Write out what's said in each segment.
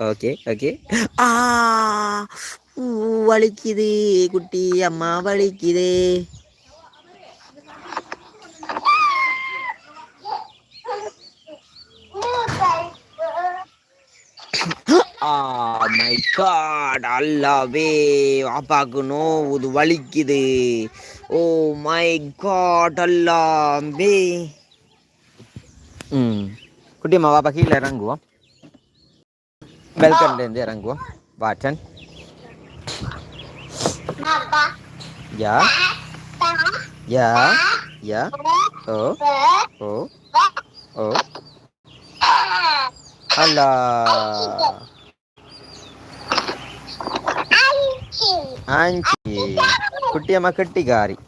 Okay okay ஆ வலிக்குது குட்டி அம்மா வலிக்குது. ஆ மை காட் அல்லாவே பாப்பாக்கு நோவுது வலிக்குது. ஓ மை காட் அல்லாவே. ம். குட்டியம்மா பாப்பா கீழே இறங்குவோம் வெல்கம்லேருந்து இறங்குவோம் வாட்டன் யா யா யா ஓ ஓ ஓ அல்லா ஆஞ்சி குட்டியம்மா கெட்டிக்காரி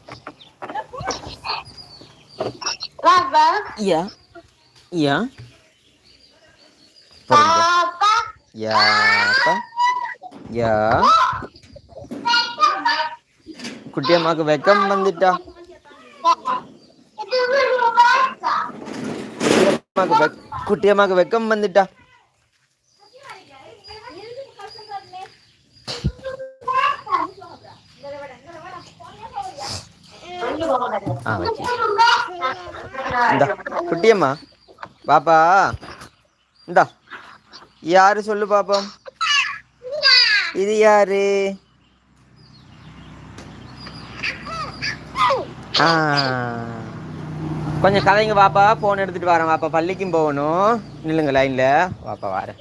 யா யா பொறுங்க யாப்பா யா குட்டியம்மாக்கு வெக்கம் வந்துட்டா குட்டியம்மாக்கு வெக்- குட்டியம்மாக்கு வெக்கம் வந்துட்டா ஆ வச்சு இந்தா குட்டியம்மா பாப்பா இந்தா யாரு சொல்லு பாப்போம். இது யாரு? கொஞ்சம் கதைங்க பாப்பா ஃபோன் எடுத்துட்டு வரேன் பாப்பா. பள்ளிக்கும் போகணும். நில்லுங்க லைன்ல பாப்பா வரேன்.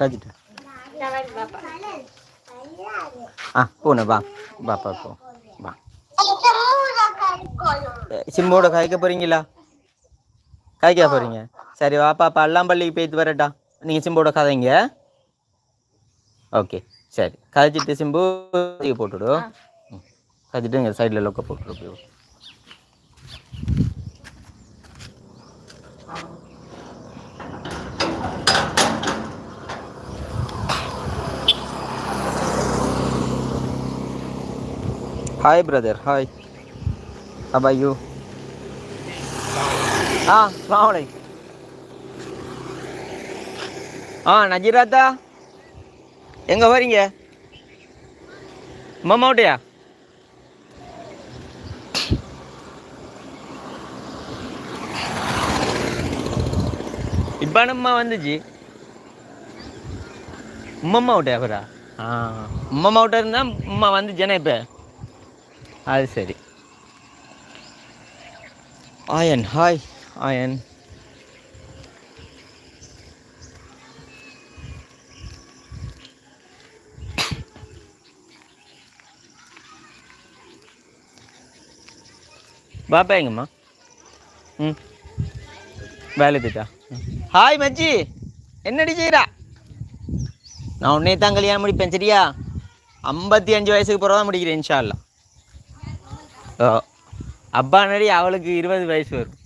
காய்ச்சிட்டு ஆ போன வா. பாப்பா போ வா. சிம்மோட காய்க்க போறீங்களா? காய்க்க போறீங்க. சரி வாப்பா பல்லாம்பள்ளிக்கு போயிட்டு வரட்டா நீங்கள் சிம்போட கதைங்க. ஓகே சரி. கதைச்சிட்டு சிம்பு தூக்கி போட்டுடு ம். கதைச்சிட்டு இங்கே சைடில் லொக்க போட்டுடு hi brother hi How you ஆ ஸ்லாமலை ஆ நஜீராத்தா எங்கே வரீங்க மம்மாவுட்டையா இப்போ நம்ம வந்துச்சு. உம்மம்மா விட்டா அப்புறா ஆ. உம்மம்மா விட்டா இருந்தால் உம்மா வந்துச்சேன்னா இப்போ? அது சரி. ஆயன் ஹாய் ஆயன். பாப்பா எங்கம்மா? ம். வேலை திட்டா ஹாய் மச்சி. என்னடி செய்கிறா நான் உன்னே தான் கல்யாணம் முடிப்பேன் சரியா? ஐம்பத்தி அஞ்சு வயசுக்கு பிறகு தான் முடிக்கிறேன் இன்ஷா ஓ அப்பா நடி அவளுக்கு இருபது வயசு வரும்.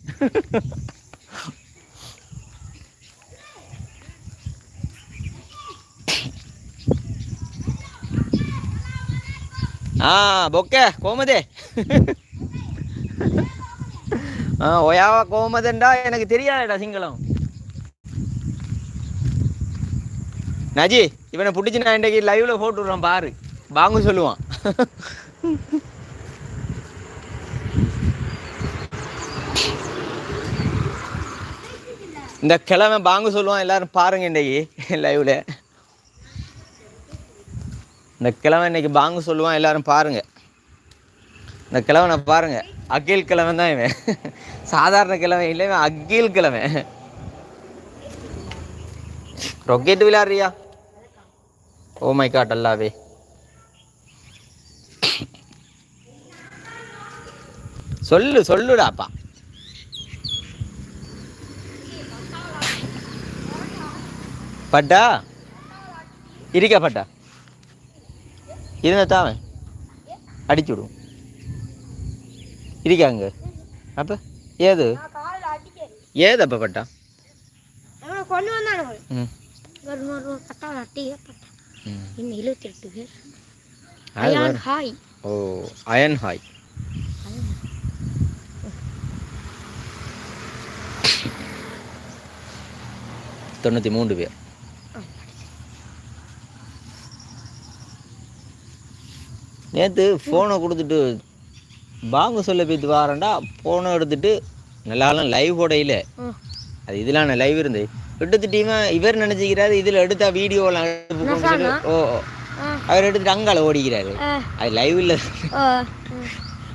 ஆ பொக்கே கோமதே. ஆ ஒயாவா கோமதண்டா எனக்கு தெரியாதுடா சிங்களம் நஜி இவனை பிடிச்சி நான் இன்றைக்கு லைவ்ல போட்டு விடுறான் பாரு. வாங்க சொல்லுவான். இந்த கிழமை பாங்க சொல்லுவான் எல்லாரும் பாருங்க இன்றைக்கி லைவ்ல இந்த கிழமை இன்னைக்கு பாங்கு சொல்லுவான் எல்லாரும் பாருங்க. இந்த கிழவனை பாருங்க. அகில் கிழமை தான் இவன். சாதாரண கிழமை இல்லை இவன் அகில் கிழமை ரொக்கெட் விளையாடுறியா? ஓ மை காட் அல்லாவே. சொல்லு சொல்லுடாப்பா. పడ్డా ఇరిగా పడ్డా இருந்த தாவன் அடிச்சுடும் இருக்காங்க அப்போ ஏது? ஏது அப்போ பட்டா கொண்டு வந்தானுங்க ஒரு நூறு பட்டா நட்டியே பட்டா. இன்னும் மூன்று பேர். நேற்று ஃபோனை கொடுத்துட்டு பாங்க சொல்ல போய்த்து வாரேன்டா ஃபோனை எடுத்துட்டு நல்லாலும் லைவ் போடையில் ம். அது இதெல்லாம் நான் லைவ் இருந்து. எடுத்துட்டீங்க இவர் நினச்சிக்கிறாரு இதில் எடுத்தா வீடியோலாம் ஓ. அவர் எடுத்துட்டு அங்கால ஓடிக்கிறாரு. அது லைவ் இல்லை.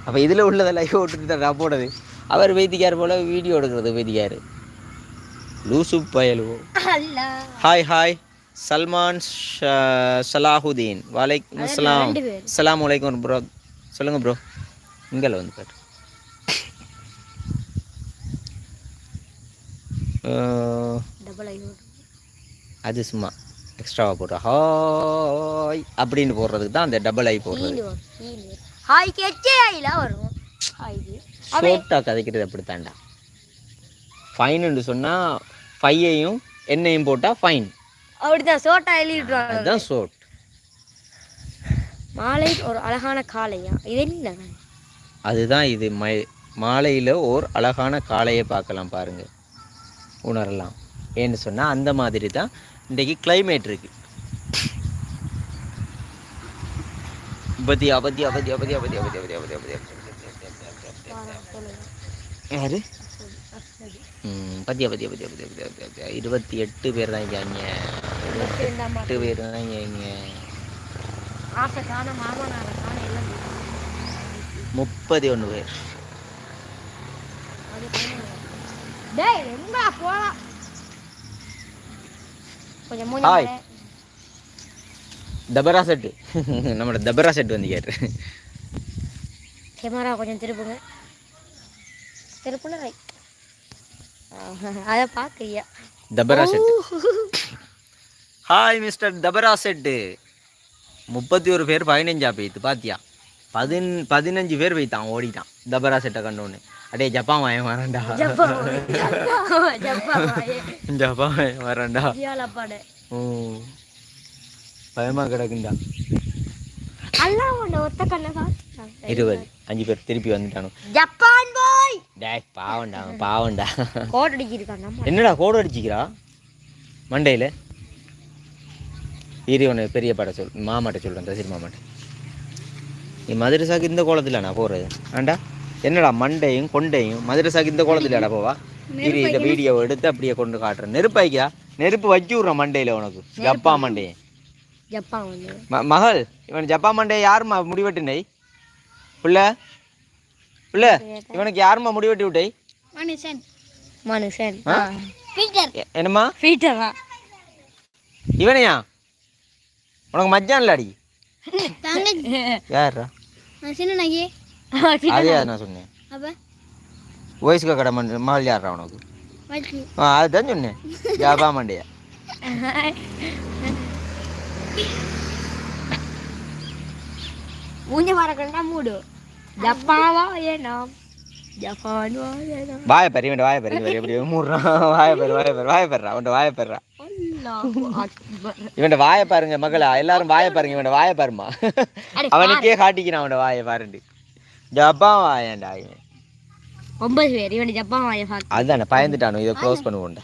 அப்போ இதில் உள்ளதை லைவ் விட்டுட்டு தான் நான் போடுறது அவர் வைத்திக்கார் போல் வீடியோ எடுக்கிறது வைத்திக்கார் லூசு பயலுவோ ஹாய் ஹாய் சல்மான் சலாஹுதீன். வலைக்கம் அஸ்லாம் அஸ்லாம் வலைக்கம் ப்ரோ. சொல்லுங்கள் ப்ரோ இங்கே வந்து பாரு. அது சும்மா. எக்ஸ்ட்ராவாக போடுறோம் ஹாய். அப்படின்னு போடுறதுக்கு தான் அந்த டபுள் ஐ போடுறது. ஹாய்க்கு எச்சே ஐலாம் வரும். ஷோர்ட்டாக கதைக்கிறது அப்படி தாண்டா ஃபைனுன்னு சொன்னால் ஃபையையும் என்னையும் போட்டால் ஃபைன் அப்படிதான் சோட்டா எழுதிட்டுருவாங்க அதுதான் ஷோர்ட் மாலை ஒரு அழகான காளையா இது என்ன அதுதான் இது மை மாலையில் ஓர் அழகான காளையை பார்க்கலாம் பாருங்க உணரலாம் ஏன்னு சொன்னால் அந்த மாதிரி தான் இன்றைக்கி climate இருக்கு பத்தியா பத்தியா பத்தியா பத்தியா பத்தியா பத்தியா பத்தியா பத்தியா பத்தியா யாரு பத்தியா பத்தியா பத்தியா பத்தியா பத்தியா பத்தியா இருபத்தி எட்டு பேர் தான் இருக்காங்க இருபத்தி எட்டு பேர் தான் இருக்காங்க முப்பது ஒன்று பேர். தபரா செட்டு. நம்மளோட தபரா செட்டு வந்து கேட்டு கேமரா கொஞ்சம் திருப்புங்க. திருப்புனா அதை பார்க்கறியா? தபரா செட் ஹாய் மிஸ்டர் தபரா செட்டு. முப்பத்தி ஒரு பேர் பதினஞ்சா போயிட்டு பாத்தியா? பதின் பதினஞ்சு பேர் போய்த்தான் ஓடிட்டான் தபரா செட்டை கண்டோன்னு அடே ஜப்பான் ஜப்பா ஜப்பா ஜப்பான் பாடு. ஓ. பயமா கிடக்குண்டா. இருபது. அஞ்சு பேர் திருப்பி வந்துட்டானு. ஜப்பான் டேய் பாவண்டா பாவண்டா கோட் அடிக்கிருக்கான் என்னடா கோடு அடிச்சிக்கிறா மண்டையில்? இரு உனக்கு பெரிய படம் சொல் மாமாட்ட சொல்கிறேன் தசிர் மாமாட்ட. நீ மதுரசாக்கு இந்த கோலத்தில் நான் போகிறது ஆண்டா என்னடா மண்டையும் கொண்டையும் மதுரசாக்கு இந்த கோலத்தில் போவா? இரு இந்த வீடியோவை எடுத்து அப்படியே கொண்டு காட்டுறேன். நெருப்பு வைக்கா நெருப்பு வச்சு விட்றேன் மண்டையில் உனக்கு. ஜப்பா மண்டையை. ம மகள் இவன் ஜப்பா மண்டையை யாரும்மா முடிவெட்டுனை புள்ள புள்ள இவனுக்கு யாரும்மா முடிவெட்டி விட்டை மனுஷன். மனுஷன். ஆ? பீட்டர். எ- என்னம்மா? பீட்டரா? இவனையா? உனக்கு மச்சான் இல்லாடி தங்கச்சி யாரா அதே நான் சொன்னேன் அப்ப வயசுக்கு கடை மண் மகள் யாரா உனக்கு? ஆ அதுதான் சொன்னேன். ஜாபா மண்டையா மூஞ்ச மறக்கண்டா மூடு. ஜப்பாவா ஏனா ஜப்பான் வா ஏனா வாய பெரு இவன் வாய பெரு இவன் எப்படி மூடுறான். வாய பெரு வாய பெரு வாய பெறா அவன் வாய பெறா அல்லாஹு அக்பர். இவன் வாய பாருங்க மகளா எல்லாரும் வாய பாருங்க இவன் வாய பாருமா அவனுக்கே காட்டிக்கிறான் அவன் வாய பாருண்டு ஜப்பா வாயண்டா இவன். ஒன்பது பேர் இவன் ஜப்பான் வாயை பார்க்க அதுதானே பயந்துட்டானு இதை க்ளோஸ் பண்ணுவோண்டா